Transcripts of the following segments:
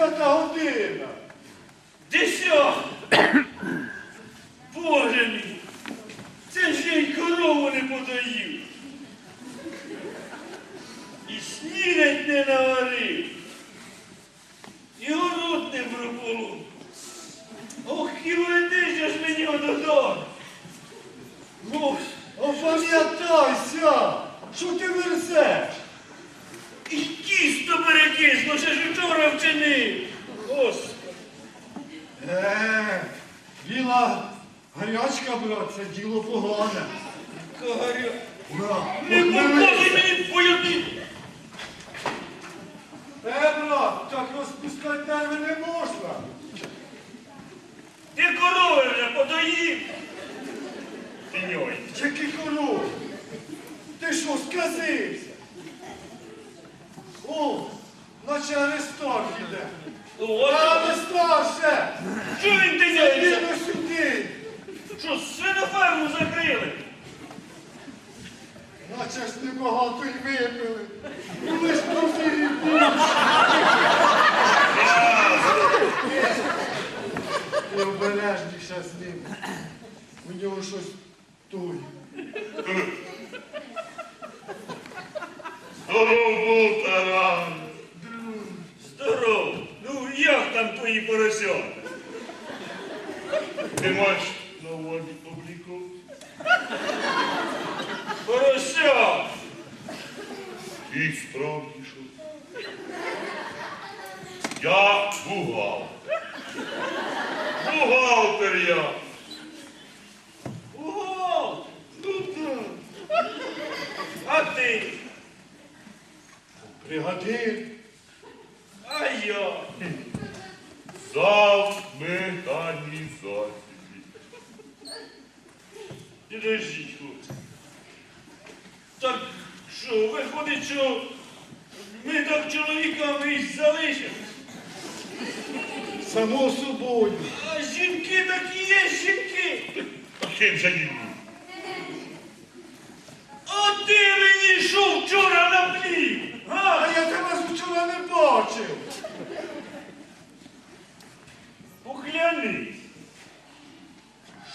Десята година. Десята. Біла гарячка, брат, це діло погане. Брат, Не от мені пояти. Е, брат, так розпускати нерви не можна. Ти корови вже подоїв. Тіньой. Який король? Ти що, сказився? О, наче Аристарх іде. Ладно. Аристарх ще! Що він тиняється? Що, свиноферму закрили? Наче ж небагато й випили. Ну лиш профілів Ти обережніше з ним. У нього щось той. Здоров був Таран. Здорово. Ну, як там твої поросята? Ти маєш? Поросят. І справді що? Я бухгалтер. Бухгалтер я. Ого! Ну так. А ти? Бригадир. А я? Зал механізації. Підождіть, хлопці. Так що, виходить, що ми так чоловіками і залишимось? Само собою. А жінки такі є жінки. А ким же їм? А ти мені що вчора наплів? А А? я тебе вчора не бачив. Поглянись.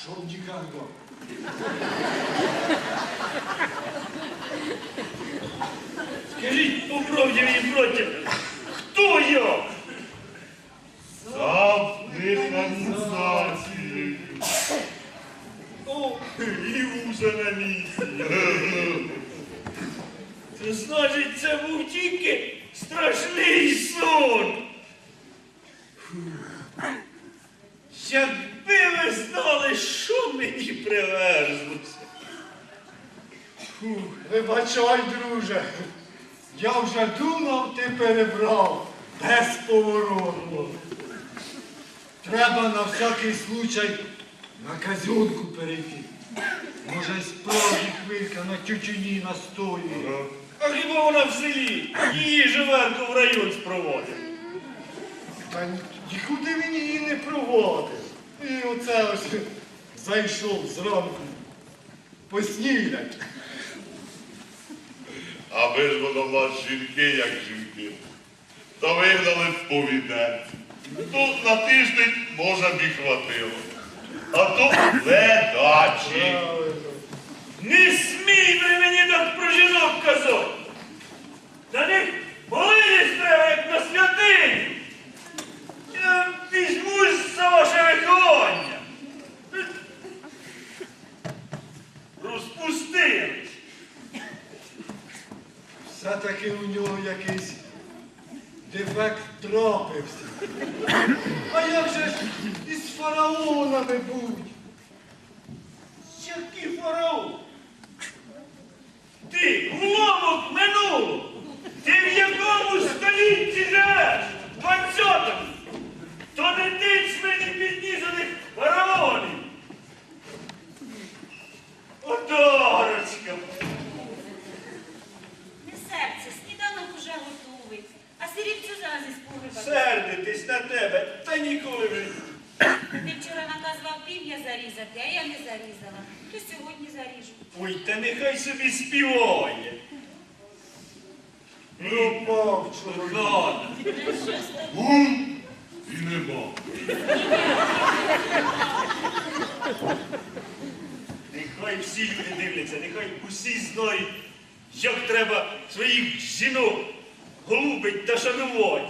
Щоб ніколи. Скажіть по правді мені, браття, хто я? Зал механізації. О, і вуза на місці. Це значить, це був тільки страшний сон. Якби ви знали, що мені приверзлося. Вибачай, друже. Я вже думав, ти перебрав. Без повороту. Треба на всякий случай на казюнку перейти. Може, справді хвилька на тютюні настоює. А хіба вона в селі? Її живерку в район спроводив. Та нікуди він її не проводив. І оце ось зайшов зранку поснідать. Аби ж вас жінки, як жінки. Та вигнали в повідець. Тут на тиждень, може, б і хватило. А тут ледачі. Не смій ви мені так про жінок казати. Та не молитись А як же із фараонами будь? Який фараон? Ти вломок минуло. Ти в якому столітті живеш? Двадцятому. То не тич мені піднізаних фараонів. Одарочка. Не серце, сніданок уже готовий, а сирівцю зараз із погреба. Сердитись на тебе, та ніколи вже. Ти вчора пів'я зарізати, а я не зарізала. То сьогодні заріжу. Ой, та нехай собі співає. Пропав чоловік. Ну, з? Гум і нема. Нехай всі люди дивляться, нехай усі знають, як треба своїх жінок голубить та шанувати.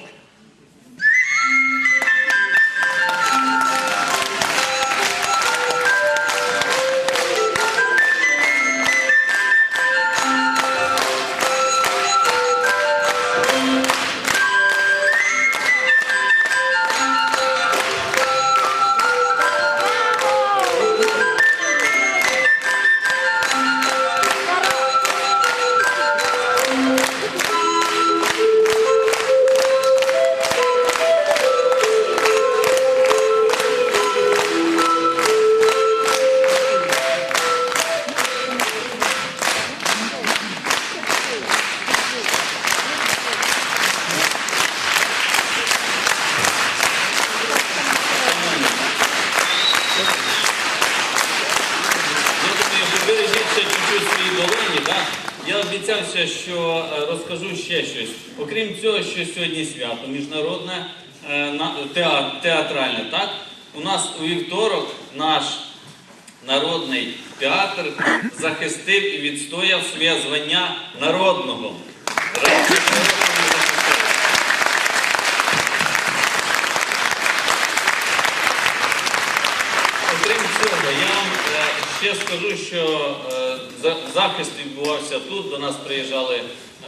Вибачте, що е, розкажу ще щось. Окрім цього, що сьогодні свято міжнародне е, театральне, так? У нас у вівторок наш народний театр захистив і відстояв своє звання народного. Окрім цього, я вам ще скажу, що е, за- захист відбувався тут. До нас приїжджали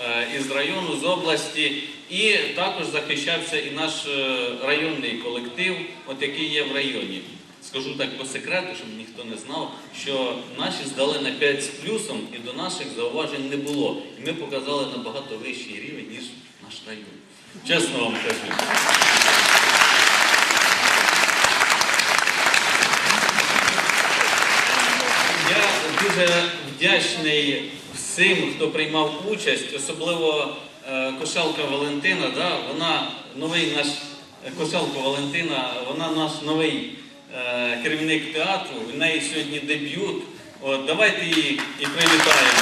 е, із району, з області, і також захищався і наш е, районний колектив, от який є в районі. Скажу так по секрету, щоб ніхто не знав, що наші здали на 5 з плюсом, і до наших зауважень не було. І ми показали набагато вищий рівень, ніж наш район. Чесно вам кажу. Я дуже вдячний всім, хто приймав участь, особливо е, Кошалка Валентина. Да? Вона новий наш е, Кошалка Валентина, вона наш новий е, керівник театру. В неї сьогодні дебют. От, давайте її і привітаємо.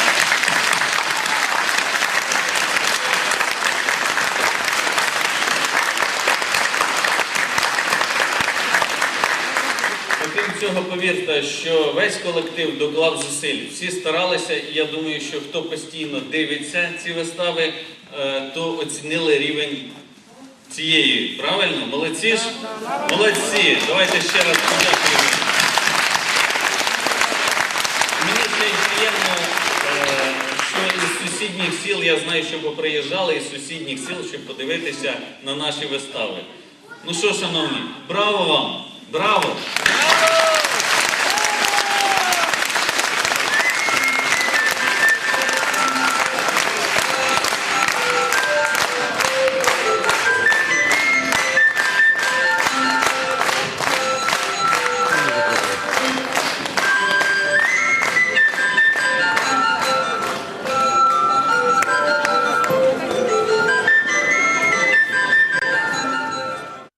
Окрім цього, повірте, що весь колектив доклав зусиль. Всі старалися, і я думаю, що хто постійно дивиться ці вистави, е, то оцінили рівень цієї. Правильно? Молодці ж? Молодці! Давайте ще раз подякуємо. Мені ще приємно, е, що із сусідніх сіл я знаю, що ви приїжджали із сусідніх сіл, щоб подивитися на наші вистави. Ну що, шановні, браво вам! Браво!